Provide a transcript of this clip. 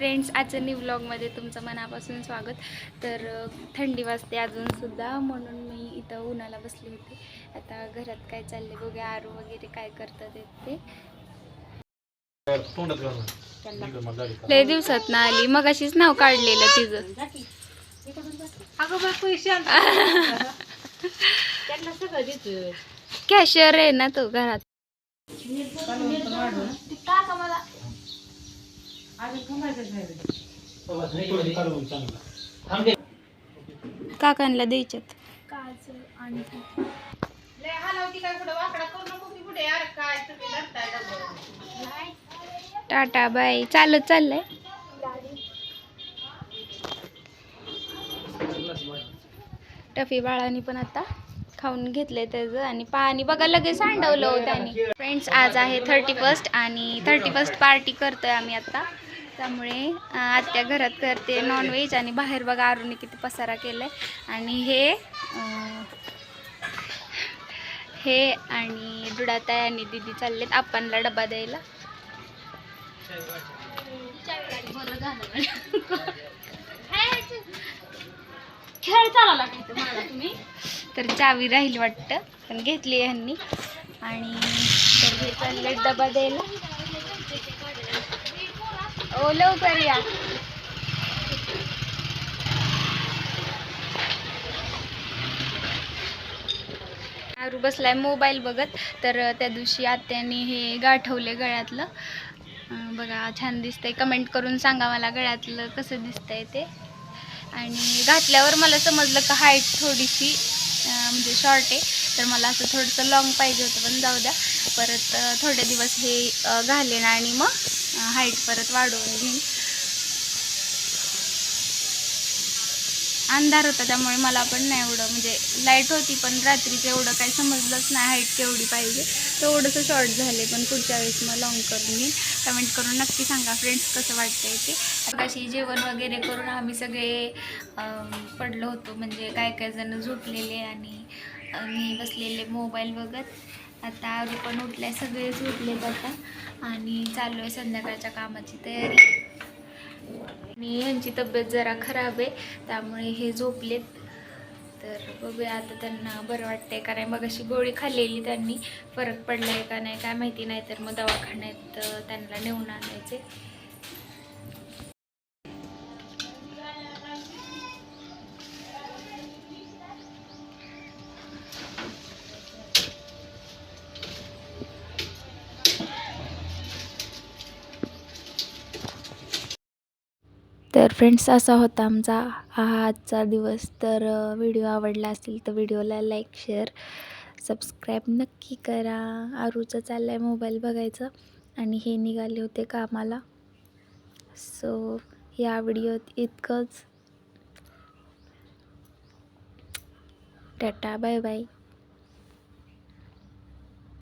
Friends आजच्या new व्लॉगमध्ये तुमचं मनापासून स्वागत. तर थंडी वाजते अजूनसुद्धा म्हणून मी इथं उन्हाला बसली होती. आता घरात काय चालले बघूया आरू वगैरे काय करतात ते. लय दिवसात ना आली. मग अशीच नाव काढलेलं तिचं. कॅशियर आहे ना तो घरात. काकांना द्यायच्यात. Tata bye. चालत चाललंय. टफी बाळाने पण आता खाऊन घेतलंय त्याचं आणि पाणी बघा लगेच सांडवलं होतं त्याने. फ्रेंड्स आज आहे थर्टी फर्स्ट आणि थर्टी फर्स्ट पार्टी करतोय आम्ही आता. त्यामुळे आत्या घरात करते नॉनव्हेज आणि बाहेर बघा आरूने किती पसारा केलाय. आणि हे हे आणि दुडाताई आणि दिदी चाललेत आपणला डबा द्यायला. खेळ मला तुम्ही? तर चावी राहील वाटतं पण घेतली यांनी आणि तर हे चालले डबा द्यायला. ओ लवकर या. आरू बसलाय मोबाईल बघत तर त्या दिवशी आत्याने हे गाठवले गळ्यातलं. बघा छान दिसतंय. कमेंट करून सांगा मला गळ्यातलं कसं दिसतंय ते. आणि घातल्यावर मला समजलं का हाईट थोडीशी म्हणजे शॉर्ट आहे. तर मला असं थोडंसं लॉंग पाहिजे होतं पण जाऊ द्या. परत थोडे दिवस हे घालेन आणि मग हाईट परत वाढवून घेईन. अंधार होता त्यामुळे मला पण नाही एवढं म्हणजे लाइट होती पण रात्रीचं एवढं काही समजलंच नाही हाईट केवढी पाहिजे. तेवढंसं शॉर्ट झाले पण पुढच्या वेळेस मग लॉंग करून घेईन. कमेंट करून नक्की सांगा फ्रेंड्स कसं वाटतंय ते? कशी जेवण वगैरे करून आम्ही सगळे पडलो होतो म्हणजे काय काय जण झोपलेले आणि मी बसलेले मोबाईल बघत. आता आरू पण उठलाय सगळे झोपलेत आता. आणि चालू आहे संध्याकाळच्या कामाची तयारी. आणि यांची तब्येत जरा खराब आहे त्यामुळे हे झोपलेत. तर बघूया आता त्यांना बरं वाटतंय का नाही. मग अशी गोळी खाल्लेली त्यांनी फरक पडलाय का नाही काय माहिती नाही तर मग दवाखान्यात त्यांना नेऊन आणायचे. तर फ्रेंड्स असा होता आमचा हा आजचा दिवस. तर व्हिडिओ आवडला असेल तर व्हिडिओला लाईक शेअर सबस्क्राईब नक्की करा. आरूचं चाललं आहे मोबाईल बघायचं आणि हे निघाले होते कामाला. सो या व्हिडिओत इतकंच. Tata bye bye